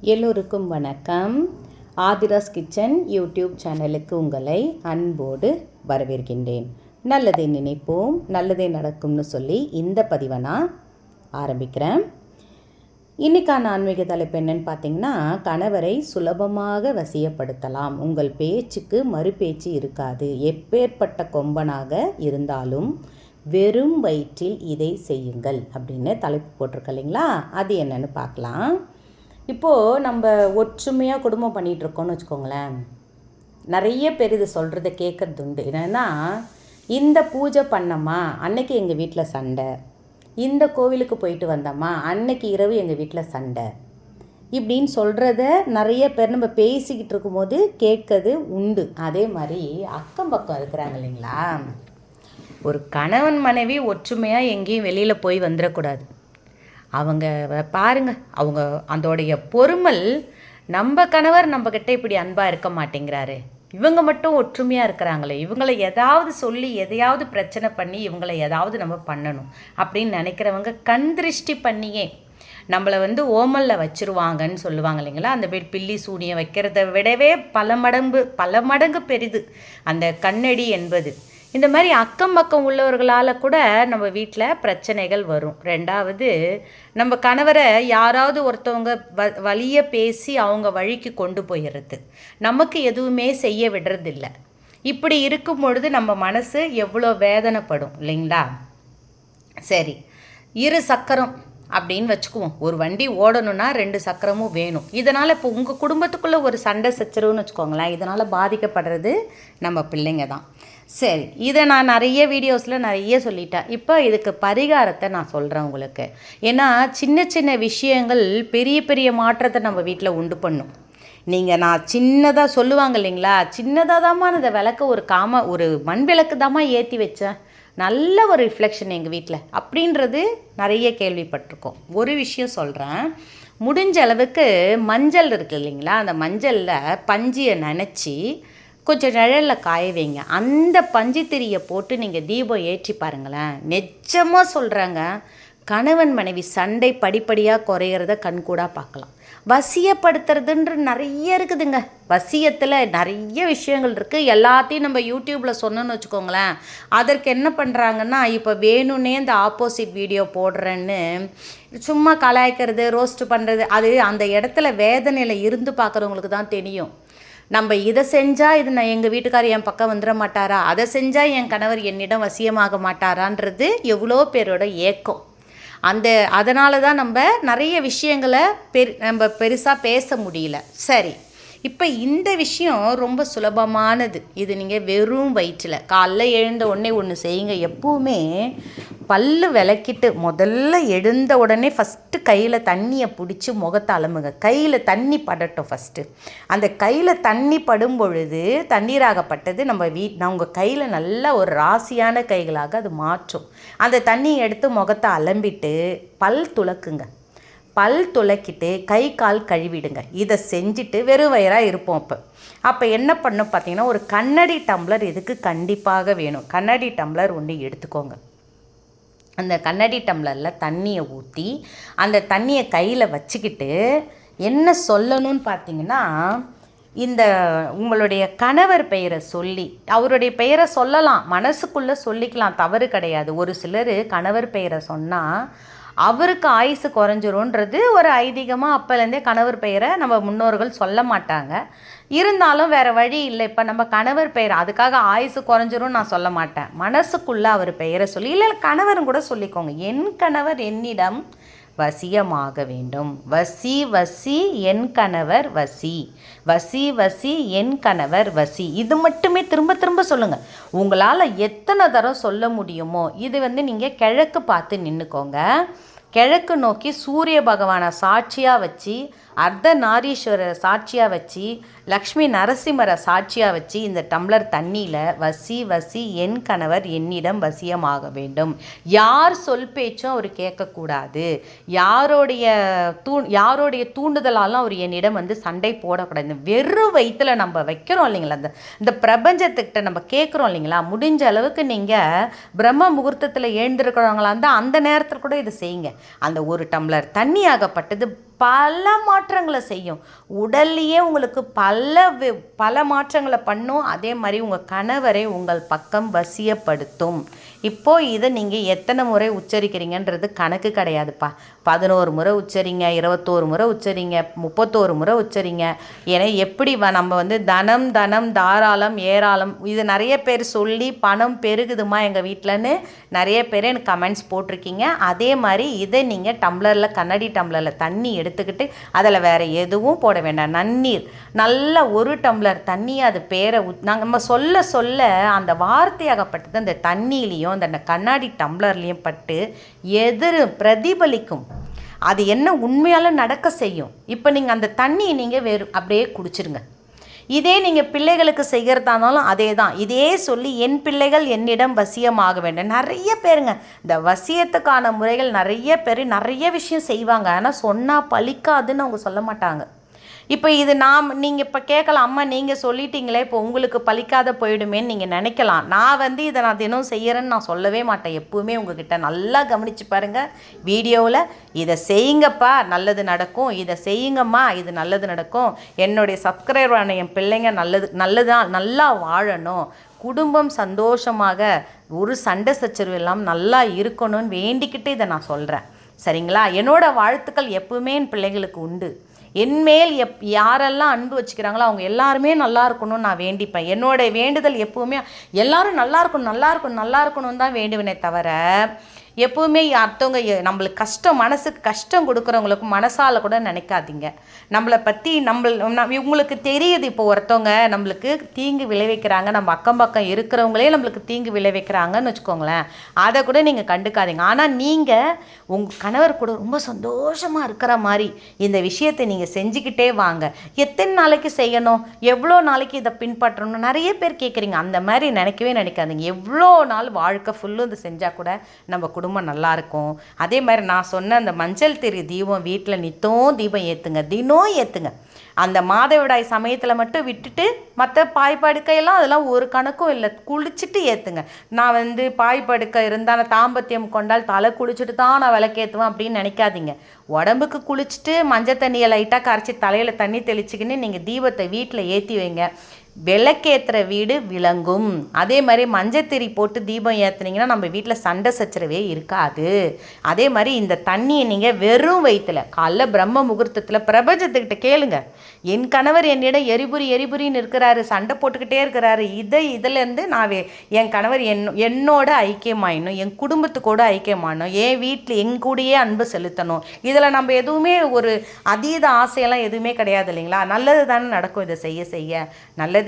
எல்லோருக்கும் வணக்கம். Aadhira's kitchen YouTube சேனலுக்கு உங்களை அன்போடு வரவேற்கின்றேன். நல்லதை நினைப்போம் நல்லதே நடக்கும்னு சொல்லி இந்த பதிவை நான் ஆரம்பிக்கிறேன். இன்றைக்கான ஆன்மீக தலைப்பு என்னன்னு பார்த்தீங்கன்னா கணவரை சுலபமாக வசியப்படுத்தலாம். உங்கள் பேச்சுக்கு மறுபேச்சு இருக்காது. எப்பேற்பட்ட கொம்பனாக இருந்தாலும் வெறும் வயிற்றில் இதை செய்யுங்கள் அப்படின்னு தலைப்பு போட்டிருக்க இல்லைங்களா? அது என்னன்னு பார்க்கலாம். இப்போது நம்ம ஒற்றுமையாக குடும்பம் பண்ணிகிட்ருக்கோம்னு வச்சுக்கோங்களேன். நிறைய பேர் இது சொல்கிறத கேட்குறது உண்டு. என்னென்னா இந்த பூஜை பண்ணம்மா அன்னைக்கு எங்கள் வீட்டில் சண்டை. இந்த கோவிலுக்கு போயிட்டு வந்தம்மா அன்னைக்கு இரவு எங்கள் வீட்டில் சண்டை. இப்படின்னு சொல்கிறத நிறைய பேர் நம்ம பேசிக்கிட்டு இருக்கும்போது கேட்கறது உண்டு. அதே மாதிரி அக்கம் பக்கம் இருக்கிறாங்க இல்லைங்களா? ஒரு கணவன் மனைவி ஒற்றுமையாக எங்கேயும் வெளியில் போய் வந்துடக்கூடாது. அவங்க பாருங்கள் பாருங்க அவங்க அதோடைய பொறுமல் நம்ம கணவர் நம்மக்கிட்ட இப்படி அன்பாக இருக்க மாட்டேங்கிறாரு. இவங்க மட்டும் ஒற்றுமையாக இருக்கிறாங்களே இவங்களை ஏதாவது சொல்லி எதையாவது பிரச்சனை பண்ணி இவங்களை ஏதாவது நம்ம பண்ணணும் அப்படின்னு நினைக்கிறவங்க கண் திருஷ்டி பண்ணியே. நம்மளை வந்து ஓமலில் வச்சுருவாங்கன்னு சொல்லுவாங்க இல்லைங்களா? அந்த பேர் பில்லி சூனியம் வைக்கிறத விடவே பல மடங்கு பல மடங்கு பெரிது அந்த கண்ணடி என்பது. இந்த மாதிரி அக்கம் பக்கம் உள்ளவர்களால் கூட நம்ம வீட்டில் பிரச்சனைகள் வரும். ரெண்டாவது நம்ம கணவரை யாராவது ஒருத்தவங்க வ வழிய பேசி அவங்க வழிக்கு கொண்டு போயிடுறது நமக்கு எதுவுமே செய்ய விடுறதில்ல. இப்படி இருக்கும் பொழுது நம்ம மனசு எவ்வளோ வேதனைப்படும் இல்லைங்களா? சரி இரு சக்கரம் அப்படின்னு வச்சுக்குவோம். ஒரு வண்டி ஓடணும்னா ரெண்டு சக்கரமும் வேணும். இதனால் இப்போ உங்கள் குடும்பத்துக்குள்ளே ஒரு சண்டை சச்சரவுன்னு வச்சுக்கோங்களேன். இதனால் பாதிக்கப்படுறது நம்ம பிள்ளைங்க தான். சரி இதை நான் நிறைய வீடியோஸில் நிறைய சொல்லிட்டேன். இப்போ இதுக்கு பரிகாரத்தை நான் சொல்கிறேன் உங்களுக்கு. ஏன்னா சின்ன சின்ன விஷயங்கள் பெரிய பெரிய மாற்றத்தை நம்ம வீட்டில் உண்டு பண்ணும். நீங்கள் நான் சின்னதாக சொல்லுவாங்க இல்லைங்களா? சின்னதாக தாம்மா இந்த விளக்க ஒரு காம ஒரு மண் விளக்கு தாம்மா ஏற்றி வச்சேன். நல்ல ஒரு ரிஃப்ளெக்ஷன் எங்கள் வீட்டில் அப்படின்றது நிறைய கேள்விப்பட்டிருக்கோம். ஒரு விஷயம் சொல்கிறேன் முடிஞ்ச அளவுக்கு மஞ்சள் இருக்கு இல்லைங்களா? அந்த மஞ்சளில் பஞ்சியை நினச்சி கொஞ்சம் நிழலில் காய வைங்க. அந்த பஞ்சுத்திரியை போட்டு நீங்கள் தீபம் ஏற்றி பாருங்களேன். நிஜமாக சொல்கிறாங்க கணவன் மனைவி சண்டை படிப்படியாக குறையிறத கண்கூடாக பார்க்கலாம். வசியப்படுத்துறதுன்ற நிறைய இருக்குதுங்க. வசியத்தில் நிறைய விஷயங்கள் இருக்குது எல்லாத்தையும் நம்ம யூடியூப்பில் சொன்னோன்னு வச்சுக்கோங்களேன். அதற்கு என்ன பண்ணுறாங்கன்னா இப்போ வேணும்னே இந்த ஆப்போசிட் வீடியோ போடுறேன்னு சும்மா கலாய்க்கிறது ரோஸ்ட் பண்ணுறது அது அந்த இடத்துல வேதனையில் இருந்து பார்க்குறவங்களுக்கு தான் தெரியும். நம்ம இதை செஞ்சால் இது நான் எங்கள் வீட்டுக்கார் என் பக்கம் வந்துட மாட்டாரா? அதை செஞ்சால் என் கணவர் என்னிடம் வசியமாக மாட்டாரான்றது எவ்வளோ பேரோட ஏக்கம். அந்த அதனால தான் நம்ம நிறைய விஷயங்களை பெரு நம்ம பெருசாக பேச முடியல. சரி இப்போ இந்த விஷயம் ரொம்ப சுலபமானது. இது நீங்கள் வெறும் வயிற்றில். காலைல எழுந்த உடனே ஒன்று செய்யுங்க. எப்பவுமே பல்லு விளக்கிட்டு முதல்ல எழுந்த உடனே ஃபஸ்ட்டு கையில் தண்ணியை பிடிச்சி முகத்தை அலம்புங்க. கையில் தண்ணி படட்டும் ஃபஸ்ட்டு அந்த கையில் தண்ணி படும் பொழுது தண்ணீராகப்பட்டது நம்ம வீட் நான் உங்கள் கையில் நல்ல ஒரு ராசியான கைகளாக அது மாற்றும். அந்த தண்ணியை எடுத்து முகத்தை அலம்பிட்டு பல் துலக்குங்க பல் துலக்கிட்டு கை கால் கழுவிடுங்க. இதை செஞ்சுட்டு வெறும் வயிறாக இருப்போம் அப்போ. அப்போ என்ன பண்ணும் பார்த்தீங்கன்னா ஒரு கண்ணாடி டம்ளர் இதுக்கு கண்டிப்பாக வேணும். கண்ணாடி டம்ளர் ஒன்று எடுத்துக்கோங்க. அந்த கண்ணாடி டம்ளரில் தண்ணியை ஊற்றி அந்த தண்ணியை கையில் வச்சுக்கிட்டு என்ன சொல்லணும்னு பார்த்தீங்கன்னா இந்த உங்களுடைய கணவர் பெயரை சொல்லி அவருடைய பெயரை சொல்லலாம் மனசுக்குள்ளே சொல்லிக்கலாம் தவறு கிடையாது. ஒரு சிலர் கணவர் பெயரை சொன்னால் அவருக்கு ஆயுசு குறைஞ்சிரும்ன்றது ஒரு ஐதீகமாக அப்போலேருந்தே கணவர் பெயரை நம்ம முன்னோர்கள் சொல்ல மாட்டாங்க. இருந்தாலும் வேறு வழி இல்லை. இப்போ நம்ம கணவர் பெயர் அதுக்காக ஆயுசு குறைஞ்சிரும் நான் சொல்ல மாட்டேன். மனசுக்குள்ளே அவர் பெயரை சொல்லி இல்லை கணவரும் கூட சொல்லிக்கோங்க. என் கணவர் என்னிடம் வசியமாக வேண்டும். வசி வசி என் கணவர் வசி. வசி வசி என் கணவர் வசி. இது மட்டுமே திரும்ப திரும்ப சொல்லுங்கள் உங்களால் எத்தனை தரம் சொல்ல முடியுமோ இது வந்து நீங்கள் கிழக்கு பார்த்து நின்றுக்கோங்க கிழக்கு நோக்கி சூரிய பகவானை சாட்சியாக வச்சு அர்த்த நாரீஸ்வரரை சாட்சியாக வச்சு லக்ஷ்மி நரசிம்மரை சாட்சியாக வச்சு இந்த டம்ளர் தண்ணியில் வசி வசி என் கணவர் என்னிடம் வசியமாக வேண்டும். யார் சொல் பேச்சும் அவர் கேட்கக்கூடாது. யாரோடைய தூ யாரோடைய தூண்டுதலாலும் அவர் என்னிடம் வந்து சண்டை போடக்கூடாது. வெறும் வயிற்றுல நம்ம வைக்கிறோம் இல்லைங்களா? அந்த இந்த பிரபஞ்சத்துக்கிட்ட நம்ம கேட்குறோம் இல்லைங்களா? முடிஞ்ச அளவுக்கு நீங்கள் பிரம்ம முகூர்த்தத்தில் எழுந்திருக்கிறவங்களா இருந்தால் அந்த நேரத்தில் கூட இதை செய்யுங்க. அந்த ஒரு டம்ளர் தண்ணி ஆகப்பட்டது பல மாற்றங்களை செய்யும். உடல்லையே உங்களுக்கு பல வி- பல மாற்றங்களை பண்ணும். அதே மாதிரி உங்கள் கணவரை உங்கள் பக்கம் வசியப்படுத்தும். இப்போ இதை நீங்கள் எத்தனை முறை உச்சரிக்கிறீங்கன்றது கணக்கு கிடையாதுப்பா. பதினோரு முறை உச்சரிங்க இருபத்தோரு முறை உச்சரிங்க முப்பத்தோரு முறை உச்சரிங்க. ஏன்னா எப்படி நம்ம வந்து தனம் தனம் தாராளம் ஏராளம் இது நிறைய பேர் சொல்லி பணம் பெருகுதுமா எங்கள் வீட்டிலன்னு நிறைய பேர் எனக்கு கமெண்ட்ஸ் போட்டிருக்கீங்க. அதே மாதிரி இதை நீங்கள் டம்ளரில் கண்ணாடி டம்ளரில் தண்ணி எடுத்து எடுத்துக்கிட்டு அதில் வேறு எதுவும் போட வேண்டாம். நன்னீர். நல்ல ஒரு டம்ளர் தண்ணியை அது பேரை ஊத் நாங்கள் நம்ம சொல்ல சொல்ல அந்த வார்த்தையாகப்பட்டது அந்த தண்ணியிலையும் அந்த கண்ணாடி டம்ளர்லேயும் பட்டு எதிர் பிரதிபலிக்கும். அது என்ன உண்மையால் நடக்க செய்யும்? இப்போ நீங்கள் அந்த தண்ணியை நீங்கள் வேறு அப்படியே குடிச்சிருங்க. இதே நீங்கள் பிள்ளைகளுக்கு செய்கிறதா இருந்தாலும் அதே தான் இதே சொல்லி என் பிள்ளைகள் என்னிடம் வசியமாக வேண்டும். நிறைய பேருங்க இந்த வசியத்துக்கான முறைகள் நிறைய பேர் நிறைய விஷயம் செய்வாங்க. ஆனால் சொன்னால் பலிக்காதுன்னு அவங்க சொல்ல மாட்டாங்க. இப்போ இது நாம் நீங்கள் இப்போ கேட்கலாம் அம்மா நீங்கள் சொல்லிட்டீங்களே இப்போ உங்களுக்கு பலிக்காத போயிடுமேன்னு நீங்கள் நினைக்கலாம். நான் வந்து இதை நான் தினம் செய்கிறேன்னு நான் சொல்லவே மாட்டேன். எப்போவுமே உங்ககிட்ட நல்லா கவனித்து பாருங்கள் வீடியோவில் இதை செய்யுங்கப்பா நல்லது நடக்கும். இதை செய்யுங்கம்மா இது நல்லது நடக்கும். என்னுடைய சப்ஸ்கிரைபரான என் பிள்ளைங்க நல்லது நல்லதான் நல்லா வாழணும். குடும்பம் சந்தோஷமாக ஒரு சண்டை சச்சரவு இல்லாமல் நல்லா இருக்கணும்னு வேண்டிக்கிட்டு இதை நான் சொல்கிறேன் சரிங்களா? என்னோடய வாழ்த்துக்கள் எப்பவுமே என் பிள்ளைங்களுக்கு உண்டு. என்மேல் எப் யாரெல்லாம் அன்பு வச்சுக்கிறாங்களோ அவங்க எல்லாருமே நல்லா இருக்கணும்னு நான் வேண்டிப்பேன். என்னோட வேண்டுதல் எப்போவுமே எல்லாரும் நல்லா இருக்கணும் நல்லா இருக்கணும் நல்லா இருக்கணும்னு தான் வேண்டுவேனே தவிர எப்போவுமே அடுத்தவங்க நம்மளுக்கு கஷ்டம் மனசுக்கு கஷ்டம் கொடுக்குறவங்களுக்கு மனசால் கூட நினைக்காதீங்க. நம்மளை பற்றி நம்மள இவங்களுக்கு தெரியுது இப்போ ஒருத்தவங்க நம்மளுக்கு தீங்கு விளைவிக்கிறாங்க. நம்ம அக்கம் பக்கம் இருக்கிறவங்களே நம்மளுக்கு தீங்கு விளைவிக்கிறாங்கன்னு வச்சுக்கோங்களேன். அதை கூட நீங்கள் கண்டுக்காதீங்க. ஆனால் நீங்கள் உங்கள் கணவர் கூட ரொம்ப சந்தோஷமாக இருக்கிற மாதிரி இந்த விஷயத்தை நீங்கள் செஞ்சுக்கிட்டே வாங்க. எத்தனை நாளைக்கு செய்யணும்? எவ்வளோ நாளைக்கு இதை பின்பற்றணும் நிறைய பேர் கேட்குறீங்க அந்த மாதிரி நினைக்கவே நினைக்காதீங்க. எவ்வளோ நாள் வாழ்க்கை ஃபுல்லும் இதை செஞ்சால் கூட நம்ம குடும்பம் நல்லா இருக்கும் அதே மாதிரி நான் சொன்ன அந்த மஞ்சள் திரி தீபம் வீட்டில் நித்தம் தீபம் ஏற்றுங்க தினம் ஏற்றுங்க அந்த மாதவிடாய் சமயத்தில் மட்டும் விட்டுட்டு மற்ற பாய் படுக்கையெல்லாம் அதெல்லாம் ஒரு கணக்கும் இல்லை குளிச்சுட்டு ஏற்றுங்க நான் வந்து பாய் படுக்கை இருந்தால் தாம்பத்தியம் கொண்டால் தலை குளிச்சுட்டு தான் நான் விளக்கேற்றுவேன் அப்படின்னு நினைக்காதீங்க. உடம்புக்கு குளிச்சுட்டு மஞ்சள் தண்ணியை லைட்டாக கரைச்சி தலையில் தண்ணி தெளிச்சுக்கின்னு நீங்கள் தீபத்தை வீட்டில் ஏற்றி வைங்க. விளக்கேற்றுற வீடு விளங்கும். அதே மாதிரி மஞ்சத்திரி போட்டு தீபம் ஏற்றுனீங்கன்னா நம்ம வீட்டில் சண்டை சச்சரவே இருக்காது. அதே மாதிரி இந்த தண்ணியை நீங்கள் வெறும் வயிற்றுல காலைல பிரம்ம முகூர்த்தத்தில் பிரபஞ்சத்துக்கிட்ட கேளுங்க. என் கணவர் என்னிடம் எரிபுரி எரிபுரின்னு இருக்கிறாரு சண்டை போட்டுக்கிட்டே இருக்கிறாரு. இதை இதுலேருந்து நான் வே- என் கணவர் என் என்னோட ஐக்கியமாயினும் என் குடும்பத்துக்கூட ஐக்கியமானோம் என் வீட்டில் என் கூடயே அன்பு செலுத்தணும். இதில் நம்ம எதுவுமே ஒரு அதீத ஆசையெல்லாம் எதுவுமே கிடையாது இல்லைங்களா? நல்லது தானே நடக்கும் இதை செய்ய செய்ய. நல்லது